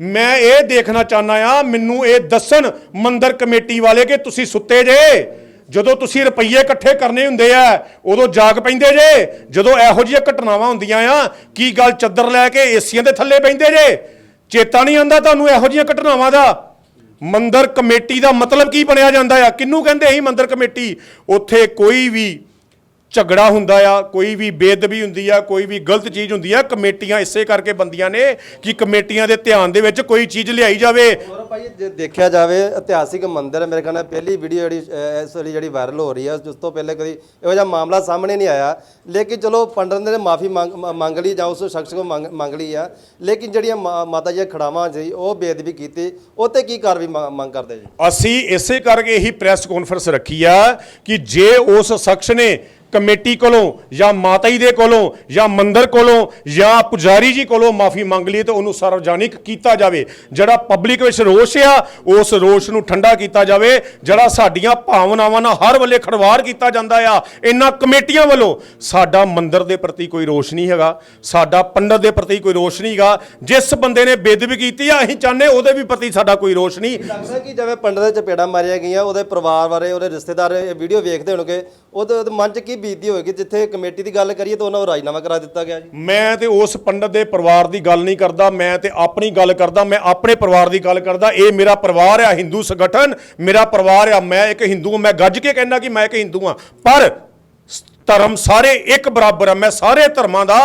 ਮੈਂ ਇਹ ਦੇਖਣਾ ਚਾਹਨਾ ਆ ਮੈਨੂੰ ਇਹ ਦੱਸਣ ਮੰਦਰ ਕਮੇਟੀ ਵਾਲੇ ਕਿ ਤੁਸੀਂ ਸੁੱਤੇ ਜੇ। ਜਦੋਂ ਤੁਸੀਂ ਰੁਪਈਏ ਇਕੱਠੇ ਕਰਨੇ ਹੁੰਦੇ ਆ, ਉਦੋਂ ਜਾਗ ਪੈਂਦੇ ਜੇ। ਜਦੋਂ ਇਹੋ ਜਿਹੀਆਂ ਘਟਨਾਵਾਂ ਹੁੰਦੀਆਂ ਆ, ਕੀ ਗੱਲ ਚੱਦਰ ਲੈ ਕੇ ਏਸੀਆਂ ਦੇ ਥੱਲੇ ਪੈਂਦੇ ਜੇ? ਚੇਤਾ ਨਹੀਂ ਆਉਂਦਾ ਤੁਹਾਨੂੰ ਇਹੋ ਜਿਹੀਆਂ ਘਟਨਾਵਾਂ ਦਾ? ਮੰਦਰ ਕਮੇਟੀ ਦਾ ਮਤਲਬ ਕੀ ਬਣਿਆ ਜਾਂਦਾ ਆ? ਕਿੰਨੂੰ ਕਹਿੰਦੇ ਸੀ ਮੰਦਰ ਕਮੇਟੀ? ਉੱਥੇ ਕੋਈ ਵੀ ਝਗੜਾ ਹੁੰਦਾ ਆ ਕੋਈ ਵੀ ਬੇਦਬੀ ਹੁੰਦੀ ਆ ਕੋਈ ਵੀ ਗਲਤ ਚੀਜ਼ ਹੁੰਦੀ ਆ ਕਮੇਟੀਆਂ ਇਸੇ ਕਰਕੇ ਬੰਦੀਆਂ ਨੇ ਕਿ ਕਮੇਟੀਆਂ ਦੇ ਧਿਆਨ ਦੇ ਵਿੱਚ ਕੋਈ ਚੀਜ਼ ਲਿਆਈ ਜਾਵੇ। ਹੋਰ ਭਾਈ ਜੇ ਦੇਖਿਆ ਜਾਵੇ ਇਤਿਹਾਸਿਕ ਮੰਦਿਰ ਹੈ ਮੇਰੇ ਖਿਆਲ ਨਾਲ ਪਹਿਲੀ ਵੀਡੀਓ ਜਿਹੜੀ ਅਹ, ਇਸ ਵਾਲੀ ਜਿਹੜੀ ਵਾਇਰਲ ਹੋ ਰਹੀ ਹੈ ਉਸ ਤੋਂ ਪਹਿਲੇ ਕਦੀ ਇਹੋ ਜਿਹਾ ਮਾਮਲਾ ਸਾਹਮਣੇ ਨਹੀਂ ਆਇਆ। ਲੇਕਿਨ ਚਲੋ ਪੰਡਤ ਨੇ ਮਾਫੀ ਮੰਗ ਲਈ ਜਾਂ ਉਸ ਸ਼ਖਸ ਕੋ ਮੰਗ ਮੰਗ ਲਈ ਆ। ਲੇਕਿਨ ਜਿਹੜੀਆਂ ਮਾ- ਮਾਤਾ ਜੀ ਖੜਾਵਾਂ ਸੀ ਉਹ ਬੇਅਦਬੀ ਕੀਤੀ। ਉਹ ਤੇ ਕੀ ਕਾਰਵਾਈ ਮੰਗ ਮੰਗ ਕਰਦੇ ਜੀ? ਅਸੀਂ ਇਸੇ ਕਰਕੇ ਹੀ ਪ੍ਰੈਸ ਕਾਨਫਰੰਸ ਰੱਖੀ ਆ ਕਿ ਜੇ ਉਸ ਸ਼ਖਸ ਨੇ ਕਮੇਟੀ ਕੋਲੋਂ ਜਾਂ ਮਾਤਾ ਜੀ ਦੇ ਕੋਲੋਂ ਜਾਂ ਮੰਦਰ ਕੋਲੋਂ ਜਾਂ ਪੁਜਾਰੀ ਜੀ ਕੋਲੋਂ ਮਾਫੀ ਮੰਗ ਲਈ ਤੇ ਉਹਨੂੰ ਸਰਵਜਨਿਕ ਕੀਤਾ ਜਾਵੇ। ਜਿਹੜਾ ਪਬਲਿਕ ਵਿੱਚ ਰੋਸ਼ ਆ, ਉਸ ਰੋਸ਼ ਨੂੰ ਠੰਡਾ ਕੀਤਾ ਜਾਵੇ। ਜਿਹੜਾ ਸਾਡੀਆਂ ਭਾਵਨਾਵਾਂ ਨਾਲ ਹਰ ਵੇਲੇ ਖੜਵਾਰ ਕੀਤਾ ਜਾਂਦਾ ਆ, ਇਹਨਾਂ ਕਮੇਟੀਆਂ ਵੱਲੋਂ ਸਾਡਾ ਮੰਦਰ ਦੇ ਪ੍ਰਤੀ ਕੋਈ ਰੋਸ਼ ਨਹੀਂ ਹੈਗਾ। ਸਾਡਾ ਪੰਡਤ ਦੇ ਪ੍ਰਤੀ ਕੋਈ ਰੋਸ਼ ਨਹੀਂ ਹੈਗਾ। ਜਿਸ ਬੰਦੇ ਨੇ ਬੇਦਬੀ ਕੀਤੀ ਆ, ਅਸੀਂ ਚਾਹੁੰਦੇ ਉਹਦੇ ਵੀ ਪ੍ਰਤੀ ਸਾਡਾ ਕੋਈ ਰੋਸ਼ ਨਹੀਂ। ਲੱਗਦਾ ਕਿ ਜਿਵੇਂ ਪੰਡਤ ਦੇ ਚਪੇੜਾ ਮਾਰੀਆਂ ਗਈਆਂ, ਉਹਦੇ ਪਰਿਵਾਰ ਬਾਰੇ, ਉਹਦੇ ਰਿਸ਼ਤੇਦਾਰ, ਇਹ ਵੀਡੀਓ ਵੇਖਦੇ ਹੋਣਗੇ, ਉਹਦੇ ਉਹਦੇ ਮਨ 'ਚ ਕੀ ਬੀਤਦੀ ਹੋਏਗੀ ਜਿੱਥੇ ਕਮੇਟੀ ਦੀ ਗੱਲ ਕਰੀਏ ਤਾਂ ਉਹਨਾਂ ਨੂੰ ਰਾਜੀਨਾਮਾ ਕਰਾ ਦਿੱਤਾ ਗਿਆ ਜੀ। ਮੈਂ ਤੇ ਉਸ ਪੰਡਤ ਦੇ ਪਰਿਵਾਰ ਦੀ ਗੱਲ ਨਹੀਂ ਕਰਦਾ ਮੈਂ ਤੇ ਆਪਣੀ ਗੱਲ ਕਰਦਾ ਮੈਂ ਆਪਣੇ ਪਰਿਵਾਰ ਦੀ ਗੱਲ ਕਰਦਾ ਇਹ ਮੇਰਾ ਪਰਿਵਾਰ ਆ ਹਿੰਦੂ ਸੰਗਠਨ ਮੇਰਾ ਪਰਿਵਾਰ ਆ ਮੈਂ ਇੱਕ ਹਿੰਦੂ ਹਾਂ, ਮੈਂ ਗੱਜ ਕੇ ਕਹਿੰਦਾ ਕਿ ਮੈਂ ਇੱਕ ਹਿੰਦੂ ਹਾਂ ਪਰ ਧਰਮ ਸਾਰੇ ਇੱਕ ਬਰਾਬਰ ਆ ਮੈਂ ਸਾਰੇ ਧਰਮਾਂ ਦਾ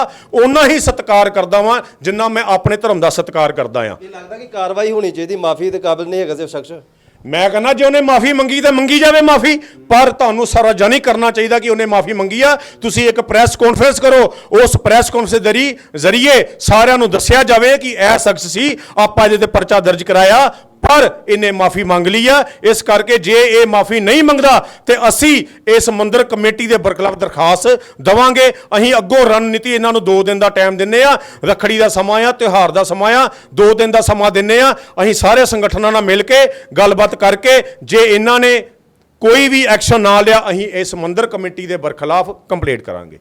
ਓਨਾ ਹੀ ਸਤਿਕਾਰ ਕਰਦਾ ਵਾਂ ਜਿੰਨਾ ਮੈਂ ਆਪਣੇ ਧਰਮ ਦਾ ਸਤਿਕਾਰ ਕਰਦਾ ਆ। ਇਹ ਲੱਗਦਾ ਕਿ ਕਾਰਵਾਈ ਹੋਣੀ ਚਾਹੀਦੀ ਮਾਫੀ ਦੇ ਕਾਬਿਲ ਨਹੀਂ ਹੈਗਾ ਸੀ ਉਹ ਸ਼ਖਸ। ਮੈਂ ਕਹਿੰਦਾ ਜੇ ਉਹਨੇ ਮਾਫੀ ਮੰਗੀ ਤਾਂ ਮੰਗੀ ਜਾਵੇ ਮਾਫੀ, ਪਰ ਤੁਹਾਨੂੰ ਸਾਰਵਜਨਿਕ ਕਰਨਾ ਚਾਹੀਦਾ ਕਿ ਉਹਨੇ ਮਾਫੀ ਮੰਗੀ ਆ। ਤੁਸੀਂ ਇੱਕ ਪ੍ਰੈਸ ਕਾਨਫਰੰਸ ਕਰੋ, ਉਸ ਪ੍ਰੈਸ ਕਾਨਫਰੰਸ ਦੇ ਜ਼ਰੀਏ ਸਾਰਿਆਂ ਨੂੰ ਦੱਸਿਆ ਜਾਵੇ ਕਿ ਇਹ ਸ਼ਖਸ ਸੀ, ਆਪਾਂ ਇਹਦੇ ਤੇ ਪਰਚਾ ਦਰਜ ਕਰਾਇਆ। ਪਰ ਇਹਨੇ ਮਾਫੀ ਮੰਗ ਲਈ ਆ। ਇਸ ਕਰਕੇ ਜੇ ਇਹ ਮਾਫੀ ਨਹੀਂ ਮੰਗਦਾ, ਤੇ ਅਸੀਂ ਇਸ ਮੰਦਰ ਕਮੇਟੀ ਦੇ ਬਰਖਲਾਫ ਦਰਖਾਸਤ ਦਵਾਂਗੇ। ਅਸੀਂ ਅੱਗੋਂ ਰਣਨੀਤੀ ਇਹਨਾਂ ਨੂੰ 2 ਦਿਨ ਦਾ ਟਾਈਮ ਦਿੰਨੇ ਆ। ਰੱਖੜੀ ਦਾ ਸਮਾਂ ਆ, ਤਿਉਹਾਰ ਦਾ ਸਮਾਂ ਆ 2 ਦਿਨ ਦਾ ਸਮਾਂ ਦਿੰਨੇ ਆ। ਅਸੀਂ ਸਾਰੇ ਸੰਗਠਨਾਂ ਨਾਲ ਮਿਲ ਕੇ ਗੱਲਬਾਤ ਕਰਕੇ ਜੇ ਇਹਨਾਂ ਨੇ ਕੋਈ ਵੀ ਐਕਸ਼ਨ ਨਾ ਲਿਆ, ਅਸੀਂ ਇਸ ਮੰਦਰ ਕਮੇਟੀ ਦੇ ਬਰਖਲਾਫ ਕੰਪਲੇਂਟ ਕਰਾਂਗੇ।